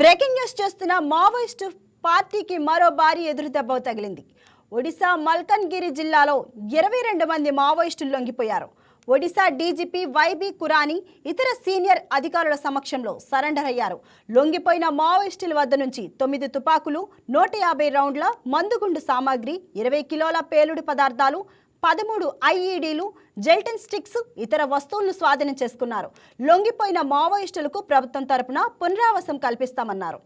Breaking news చేస్తున్న Maoist పార్టీకి మరో భారీ ఎదురుదెబ్బ తగిలింది. ఒడిశా మల్కన్గిరి జిల్లాలో ఇరవై రెండు మంది మావోయిస్టులు లొంగిపోయారు. Odisha DGP Y B Khurania ఇతర సీనియర్ అధికారుల సమక్షంలో సరెండర్ అయ్యారు లొంగిపోయిన మావోయిస్టుల వద్ద నుంచి తొమ్మిది తుపాకులు నూట యాభై రౌండ్ల మందుగుండు సామాగ్రి ఇరవై కిలోల పేలుడు పదార్థాలు పదమూడు ఐఈడీలు జెల్టన్ స్టిక్స్ ఇతర వస్తువులను స్వాధీనం చేసుకున్నారు లొంగిపోయిన మావోయిస్టులకు ప్రభుత్వం తరపున పునరావాసం కల్పిస్తామన్నారు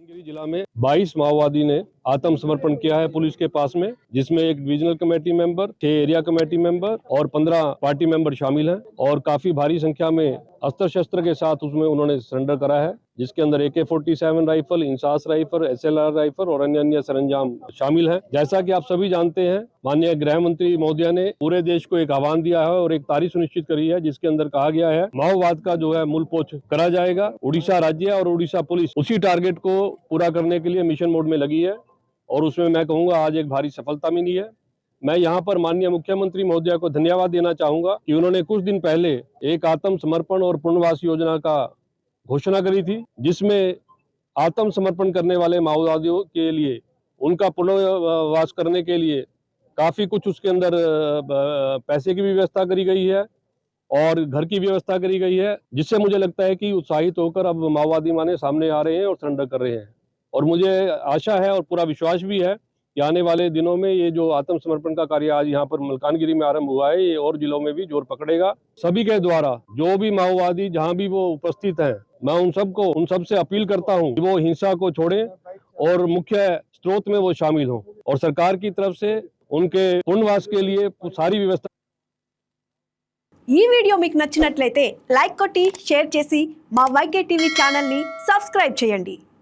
कांगेरी जिला में 22 माओवादी ने आत्मसमर्पण किया है पुलिस के पास में जिसमें एक डिविजनल कमेटी मेंबर छह एरिया कमेटी मेंबर और 15 पार्टी मेंबर शामिल हैं और काफी भारी संख्या में अस्त्र शस्त्र के साथ उसमें उन्होंने सरेंडर करा है जिसके अंदर A K forty seven rifle INSAS rifle S L R rifle और अन्य अन्य सरंजाम शामिल है। जैसा कि आप सभी जानते हैं, माननीय गृह मंत्री महोदय ने पूरे देश को एक आह्वान दिया है और एक तारीख सुनिश्चित करी है, जिसके अंदर कहा गया है, माओवाद का जो है मूल पोछ करा जाएगा। उड़ीसा राज्य और उड़ीसा पुलिस उसी टारगेट को पूरा करने के लिए मिशन मोड में लगी है और उसमें मैं कहूँगा, आज एक भारी सफलता मिली है। मैं यहाँ पर माननीय मुख्यमंत्री महोदया को धन्यवाद देना चाहूँगा कि उन्होंने कुछ दिन पहले एक आत्म समर्पण और पुनर्वास योजना का घोषणा करी थी, जिसमें आत्मसमर्पण करने वाले माओवादियों के लिए, उनका पुनर्वास करने के लिए काफ़ी कुछ उसके अंदर पैसे की भी व्यवस्था करी गई है और घर की व्यवस्था करी गई है, जिससे मुझे लगता है कि उत्साहित होकर अब माओवादी माने सामने आ रहे हैं और सरेंडर कर रहे हैं। और मुझे आशा है और पूरा विश्वास भी है कि आने वाले दिनों में ये जो आत्मसमर्पण का कार्य आज यहाँ पर मलकानगिरी में आरंभ हुआ है, ये और जिलों में भी ज़ोर पकड़ेगा। सभी के द्वारा, जो भी माओवादी, जहाँ भी वो उपस्थित हैं मैं उन सबको उन सब से अपील करता हूँ कि वो हिंसा को छोड़ें और मुख्य स्रोत में वो शामिल हों और सरकार की तरफ से उनके पुनर्वास के लिए सारी व्यवस्था ఈ వీడియో మీకు నచ్చినట్లయితే లైక్ కొట్టి షేర్ చేసి మా వైకే టీవీ ఛానల్ని సబ్స్క్రైబ్ చేయండి